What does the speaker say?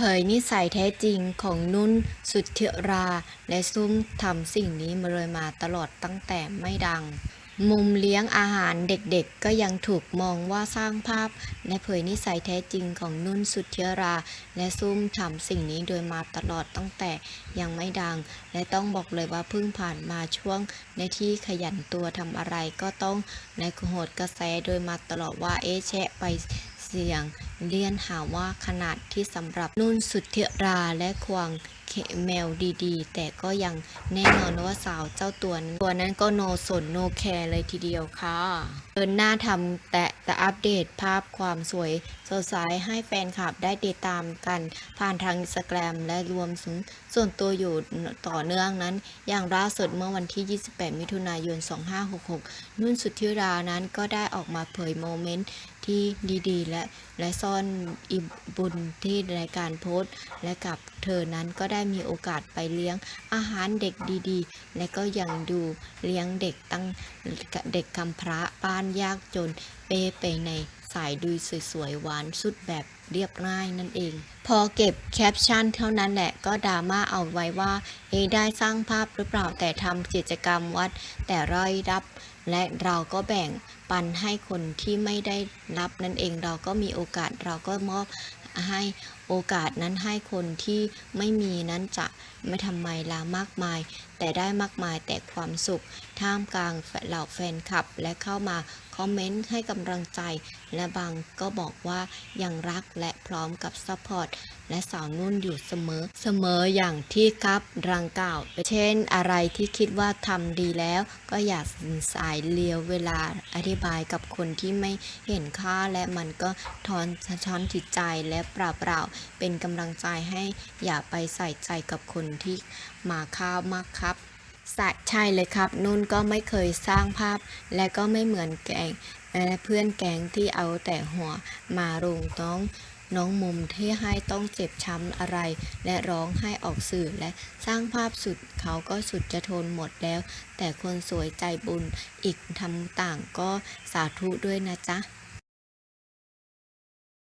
เผยนิสัยแท้จริงของนุ่นสุทธิรา และซุ่มทำสิ่งนี้มาเลยมาตลอดตั้งแต่ไม่ดัง มุมเลี้ยงอาหารเด็กๆ ก็ยังถูกมองว่าสร้างภาพ และเผยนิสัยแท้จริงของนุ่นสุทธิรา และซุ่มทำสิ่งนี้โดยมาตลอดตั้งแต่ยังไม่ดัง และต้องบอกเลยว่าเพิ่งผ่านมาช่วง ในที่ขยันตัวทำอะไรก็ต้องในโหดกระแสโดยมาตลอดว่าเอ๊ะแชะไปเสียง เลียนหาว่าขนาดที่สำหรับนุ่นสุดเทราและควง แมวดีๆ แต่ก็ยังแน่นอนว่าสาวเจ้าตัวนั้นตัวนั้นก็โนสนโนแคร์เลยทีเดียวค่ะเดินหน้าทำแต่แต่อัปเดตภาพความสวยสดใสให้แฟนคลับได้ติดตามกันผ่านทางอินสตาแกรมและรวมถึงส่วนตัวอยู่ต่อเนื่องนั้น อย่างล่าสุดเมื่อวันที่ 28 มิถุนายน 2566 นุ่นสุทธิรานั้นก็ได้ออกมาเผยโมเมนต์ที่ดีๆ และและซ่อนอิบุญที่ในการโพสต์ และกับเธอนั้นก็ได้มีโอกาสไปเลี้ยงอาหารเด็กดีๆ และก็ยังดูเลี้ยงเด็กตั้งเด็กกำพร้าบ้านยากจนเปไปในสายดุยสวยๆหวานสุดแบบเรียบง่ายนั่นเอง พอเก็บแคปชั่นเท่านั้นแหละก็ดราม่าเอาไว้ว่า เอได้สร้างภาพหรือเปล่าแต่ทำกิจกรรมวัดแต่ร้อยรับ และเราก็แบ่งปันให้คนที่ไม่ได้รับนั่นเองเราก็มีโอกาสเราก็มอบให้โอกาสนั้นให้คนที่ไม่มีนั้นจะไม่ทำไมลามากมาย แต่ได้มากมายแต่ความสุข ท่ามกลางเหล่าแฟนคลับและเข้ามาคอมเมนต์ให้กำลังใจ และบางก็บอกว่ายังรักและพร้อมกับซัพพอร์ต และสาวนุ่นอยู่เสมอ เสมออย่างที่ครับรังกล่าวเช่นอะไรที่คิดว่าทำดีแล้ว ก็อย่าสายเลียวเวลาอธิบายกับคนที่ไม่เห็นค่าและมันก็ทอนสะท้อนจิตใจและเปล่าเป็นกำลังใจให้อย่าไปใส่ใจกับคนที่มาข้าวมากครับสะใช่เลยครับ นุ่นก็ไม่เคยสร้างภาพ และก็ไม่เหมือนแกงเอ่เพื่อนแก๊งที่เอาแต่หัวมารุงน้อง น้องมุมที่ให้ต้องเจ็บช้ำอะไร และร้องให้ออกสื่อและสร้างภาพสุดเขาก็สุดจะทนหมดแล้ว แต่คนสวยใจบุญอีกทำต่างก็สาธุด้วยนะจ๊ะ